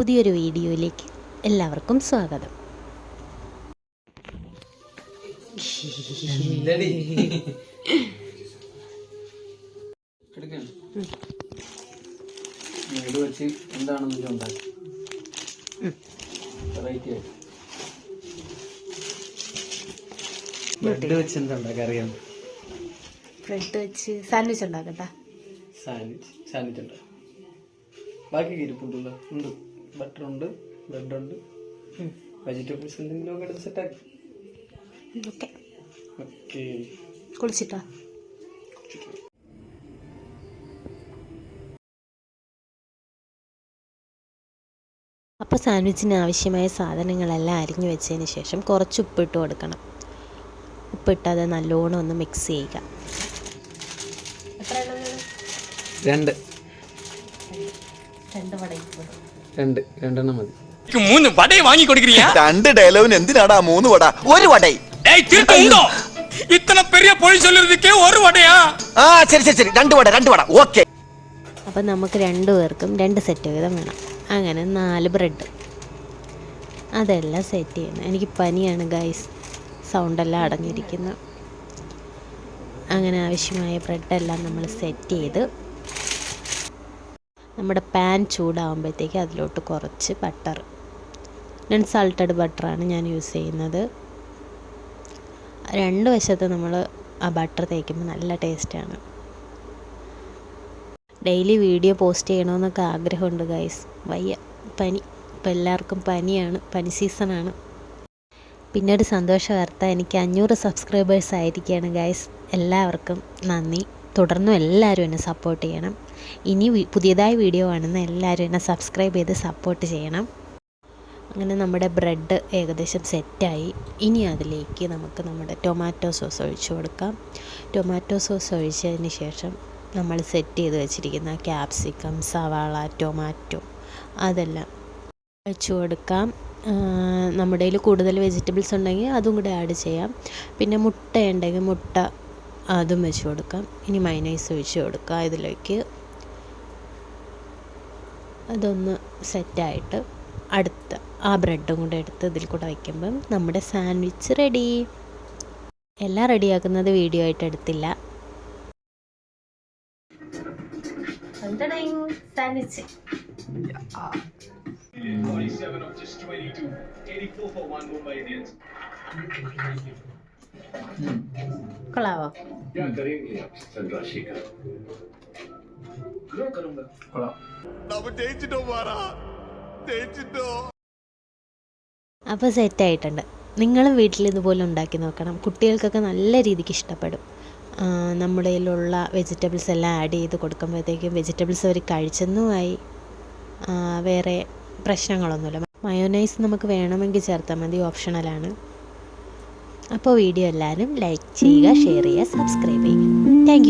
പുതിയൊരു വീഡിയോയിലേക്ക് എല്ലാവർക്കും സ്വാഗതം. വെച്ച് എന്താണെന്ന് ഉണ്ടാക്കി. വെറൈറ്റി ആയിട്ട്. ബ്രെഡ് വെച്ച് എന്താ ഉണ്ടാക്കി അറിയാം? ബ്രെഡ് വെച്ച് സാൻഡ്വിച്ച് ഉണ്ടാക്കട്ടാ. സാൻഡ്വിച്ച്. സാൻഡ്വിച്ച് ഉണ്ടാക്കാം. ബാക്കി ഇരിപ്പുണ്ടല്ലോ ഉണ്ട്. ബട്ടർ ഉണ്ട് ബ്രെഡ് ഉണ്ട് വെജിറ്റബിൾസ് എന്തെങ്കിലും ഒക്കെ എടുത്ത് സെറ്റാക്കി ഓക്കെ. ഓക്കെ. കുളിച്ചിട്ടാ? അപ്പോൾ സാൻഡ്വിച്ചിന് ആവശ്യമായ സാധനങ്ങളെല്ലാം അരിഞ്ഞു വെച്ചതിന് ശേഷം കുറച്ച് ഉപ്പിട്ട് കൊടുക്കണം. ഉപ്പിട്ട് അത് നല്ലോണം ഒന്ന് മിക്സ് ചെയ്യുക. രണ്ട്. രണ്ട് രണ്ടെണ്ണം മതി. മൂന്ന് രണ്ട് എന്തിനാടാ മൂന്ന് ഒരു വടൈ ഇത്ര ഒരു വടയാ. ആ ശരി ശരി രണ്ട് വട രണ്ട് വട. ഓക്കേ നമുക്ക് രണ്ടു പേർക്കും രണ്ട് സെറ്റ് വീതം വേണം. അങ്ങനെ നാല് ബ്രെഡ് അതെല്ലാം സെറ്റ് ചെയ്യണം. എനിക്ക് പനിയാണ് ഗൈസ് സൗണ്ടെല്ലാം അടഞ്ഞിരിക്കുന്നു. അങ്ങനെ ആവശ്യമായ ബ്രെഡെല്ലാം നമ്മൾ സെറ്റ് ചെയ്ത് നമ്മുടെ പാൻ ചൂടാകുമ്പോഴത്തേക്ക് അതിലോട്ട് കുറച്ച് ബട്ടർ ഞാൻ ബട്ടറാണ് ഞാൻ യൂസ് ചെയ്യുന്നത്. രണ്ട് വശത്ത് നമ്മൾ ആ ബട്ടർ തേക്കുമ്പോൾ നല്ല ടേസ്റ്റാണ് ഡെയിലി വീഡിയോ പോസ്റ്റ് ചെയ്യണമെന്നൊക്കെ ആഗ്രഹമുണ്ട് ഗൈസ് വയ്യ. പനി. ഇപ്പം എല്ലാവർക്കും പനിയാണ്. പനി സീസണാണ് പിന്നെ ഒരു സന്തോഷ വാർത്ത എനിക്ക് അഞ്ഞൂറ് സബ്സ്ക്രൈബേഴ്സ് ആയിരിക്കുകയാണ് ഗൈസ് എല്ലാവർക്കും നന്ദി. തുടർന്നും എല്ലാവരും എന്നെ സപ്പോർട്ട് ചെയ്യണം. ഇനി പുതിയതായ വീഡിയോ ആണെന്ന് എല്ലാവരും എന്നെ സബ്സ്ക്രൈബ് ചെയ്ത് സപ്പോർട്ട് ചെയ്യണം. അങ്ങനെ നമ്മുടെ ബ്രെഡ് ഏകദേശം സെറ്റായി ഇനി അതിലേക്ക് നമുക്ക് നമ്മുടെ ടൊമാറ്റോ സോസ് ഒഴിച്ച് കൊടുക്കാം. ടൊമാറ്റോ സോസ് ഒഴിച്ചതിന് ശേഷം നമ്മൾ സെറ്റ് ചെയ്ത് വെച്ചിരിക്കുന്ന ക്യാപ്സിക്കം സവാള ടൊമാറ്റോ അതെല്ലാം ഒഴിച്ച് കൊടുക്കാം. നമ്മുടെ കയ്യിൽ കൂടുതൽ വെജിറ്റബിൾസ് ഉണ്ടെങ്കിൽ അതും കൂടെ ആഡ് ചെയ്യാം. പിന്നെ മുട്ട ഉണ്ടെങ്കിൽ മുട്ട അതും വെച്ച് കൊടുക്കാം. ഇനി മൈനൈസ് ഒഴിച്ച് കൊടുക്കാം. ഇതിലേക്ക് അതൊന്ന് സെറ്റായിട്ട് അടുത്ത ആ ബ്രെഡും കൂടെ എടുത്ത് ഇതിൽ കൂടെ വയ്ക്കുമ്പം നമ്മുടെ സാൻഡ്വിച്ച് റെഡി എല്ലാം റെഡിയാക്കുന്നത് വീഡിയോ ആയിട്ട് എടുത്തില്ല. സാൻഡ്വിച്ച് കൊള്ളാവോ? അപ്പൊ അപ്പോൾ സെറ്റായിട്ടുണ്ട് നിങ്ങളും വീട്ടിൽ ഇതുപോലെ ഉണ്ടാക്കി നോക്കണം. കുട്ടികൾക്കൊക്കെ നല്ല രീതിക്ക് ഇഷ്ടപ്പെടും. നമ്മുടെ കയ്യിലുള്ള വെജിറ്റബിൾസ് എല്ലാം ആഡ് ചെയ്ത് കൊടുക്കുമ്പോഴത്തേക്കും വെജിറ്റബിൾസ് അവർ കഴിച്ചെന്നുമായി വേറെ പ്രശ്നങ്ങളൊന്നുമില്ല. മയോനൈസ് നമുക്ക് വേണമെങ്കിൽ ചേർത്താൽ മതി ഓപ്ഷണലാണ് അപ്പോൾ വീഡിയോ എല്ലാവരും ലൈക്ക് ചെയ്യുക ഷെയർ ചെയ്യുക സബ്സ്ക്രൈബ് ചെയ്യുക. താങ്ക്